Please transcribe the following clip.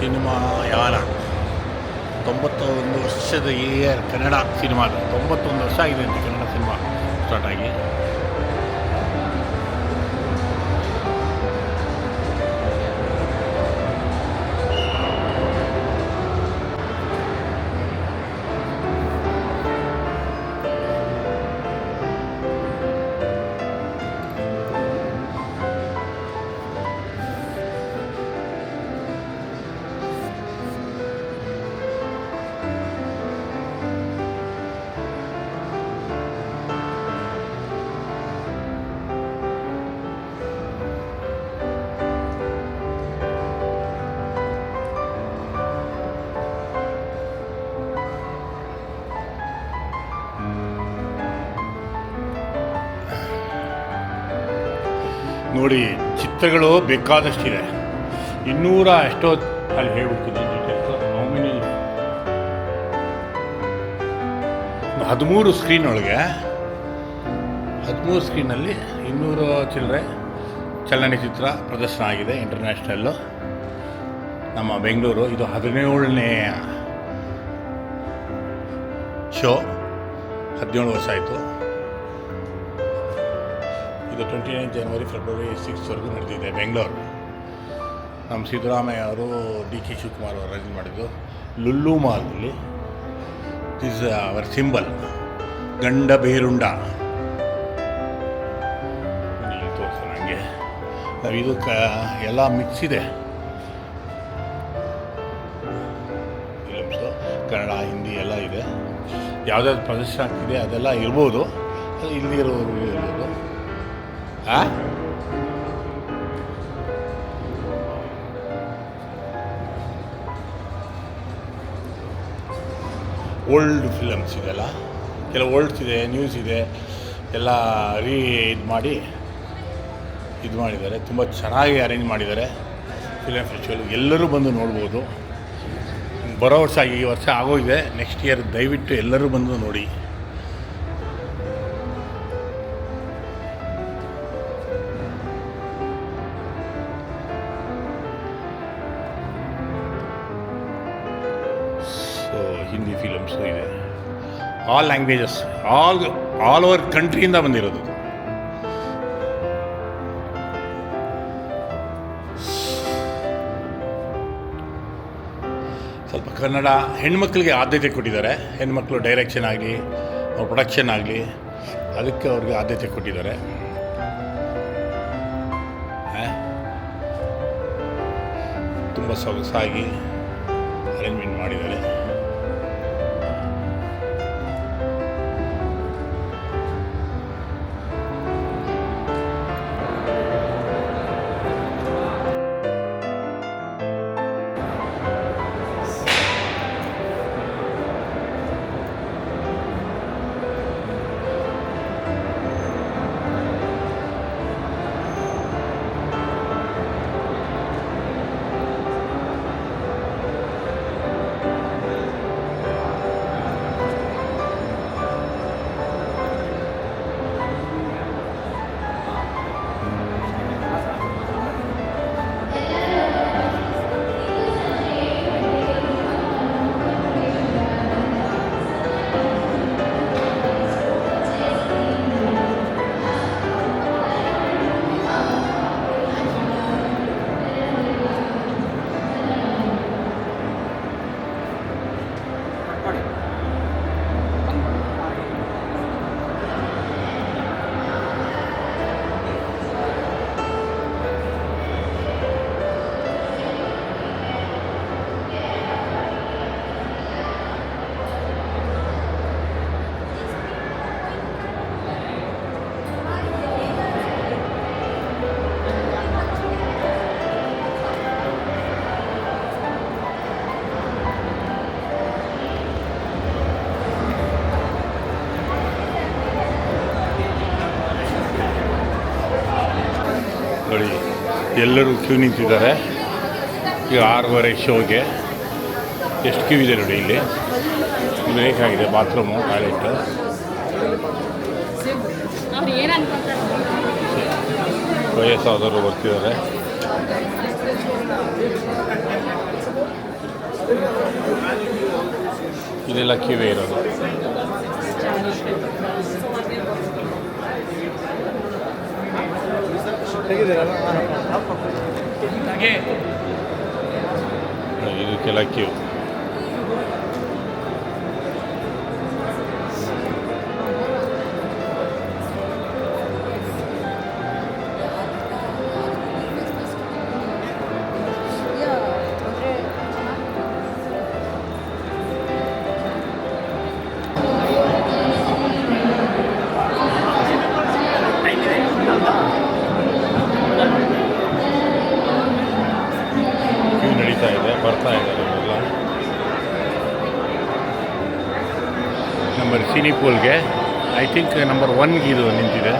Cinema ಯಾರ? ತೊಂಬತ್ತೊಂದು ವರ್ಷದ ಇಯರ್ ಕನ್ನಡ ಸಿನಿಮಾ. ತೊಂಬತ್ತೊಂದು ವರ್ಷ ಆಗಿದೆ ಅಂತ ಕನ್ನಡ ಸಿನಿಮಾ ಸ್ಟಾರ್ಟ್ ಆಗಿ. ನೋಡಿ, ಚಿತ್ರಗಳು ಬೇಕಾದಷ್ಟಿದೆ. ಇನ್ನೂರ ಎಷ್ಟೋ ಅಲ್ಲಿ ಹೇಳ್ಬಿಡ್ತೀನಿ ಹದಿಮೂರು ಸ್ಕ್ರೀನ್ ಒಳಗೆ ಹದಿಮೂರು ಸ್ಕ್ರೀನಲ್ಲಿ ಇನ್ನೂರು ಚಿಲ್ಲರೆ ಚಲನಚಿತ್ರ ಪ್ರದರ್ಶನ ಆಗಿದೆ ಇಂಟರ್ನ್ಯಾಷನಲ್ಲು ನಮ್ಮ ಬೆಂಗಳೂರು, ಇದು ಹದಿನೇಳನೇ ಶೋ ಹದಿನೇಳು ವರ್ಷ ಆಯಿತು. ಇದು ಟ್ವೆಂಟಿ ನೈನ್ ಜನವರಿ ಫೆಬ್ರವರಿ ಸಿಕ್ಸ್ವರೆಗೂ ನಡೆದಿದೆ ಬೆಂಗಳೂರು ನಮ್ಮ ಸಿದ್ದರಾಮಯ್ಯ ಅವರು, ಡಿ ಕೆ ಶಿವಕುಮಾರ್ ಅವರು ಅರೇಂಜ್ ಮಾಡಿದ್ದು Lulu ಮಾಲ್ನಲ್ಲಿ is our symbol Ganda Berunda. ನನಗೆ ನಾವು ಇದು ಕ, ಎಲ್ಲ ಮಿಕ್ಸ್ ಇದೆ. ಕನ್ನಡ, ಹಿಂದಿ ಎಲ್ಲ ಇದೆ. ಯಾವುದಾದ್ರು ಪ್ರದರ್ಶನ ಆಗ್ತಿದೆ ಅದೆಲ್ಲ ಇರ್ಬೋದು. ಅಲ್ಲಿ ಇಲ್ಲಿ ಇರೋರು ಇರ್ಬೋದು. ಆ? ಓಲ್ಡ್ ಫಿಲಮ್ಸ್ ಇದೆಲ್ಲ ಕೆಲವು ಓಲ್ಡ್ಸ್ ಇದೆ ನ್ಯೂಸ್ ಇದೆ, ಎಲ್ಲ ರೀ ಇದು ಮಾಡಿ, ಇದು ಮಾಡಿದ್ದಾರೆ. ತುಂಬ ಚೆನ್ನಾಗಿ ಅರೇಂಜ್ ಮಾಡಿದ್ದಾರೆ. ಫಿಲಮ್ ಫೆಸ್ಟಿವಲ್ ಎಲ್ಲರೂ ಬಂದು ನೋಡ್ಬೋದು. ಬರೋ ವರ್ಷ ಈ ವರ್ಷ ಆಗೋಗಿದೆ. ನೆಕ್ಸ್ಟ್ ಇಯರ್ ದಯವಿಟ್ಟು ಎಲ್ಲರೂ ಬಂದು ನೋಡಿ. ಹಿಂದಿ ಫಿಲಮ್ಸು ಇದೆ. All languages all all over ಕಂಟ್ರಿಯಿಂದ ಬಂದಿರೋದು. ಸ್ವಲ್ಪ ಕನ್ನಡ ಹೆಣ್ಮಕ್ಳಿಗೆ ಆದ್ಯತೆ ಕೊಟ್ಟಿದ್ದಾರೆ. ಹೆಣ್ಮಕ್ಳು ಡೈರೆಕ್ಷನ್ ಆಗಲಿ, ಅವ್ರ ಪ್ರೊಡಕ್ಷನ್ ಆಗಲಿ, ಅದಕ್ಕೆ ಅವ್ರಿಗೆ ಆದ್ಯತೆ ಕೊಟ್ಟಿದ್ದಾರೆ. ತುಂಬ ಸೊಗಸಾಗಿ ಅರೇಂಜ್ಮೆಂಟ್ ಮಾಡಿದ್ದಾರೆ. ಎಲ್ಲರೂ ಕ್ಯೂ ನಿಂತಿದ್ದಾರೆ. ಈಗ ಆರೂವರೆ ಶೋಗೆ. ಎಷ್ಟು ಕ್ಯೂ ಇದೆ ನೋಡಿ ಇಲ್ಲಿ. ಬೇಕಾಗಿದೆ ಬಾತ್ರೂಮು ಟಾಯ್ಲೆಟ್ ವಯಸ್ಸಾದವರು ಬರ್ತಿದ್ದಾರೆ. ಇದೆಲ್ಲ ಕ್ಯೂವೇ ಇರೋದು. ಇದಕ್ಕೆಲ್ಲ ಕ್ಯೂ ಕ್ಯೂ. ಸಿನಿ ಪೂಲ್ಗೆ ಐ ಥಿಂಕ್ ನಂಬರ್ ಒನ್ಗೆ ಇದು ನಿಂತಿದೆ.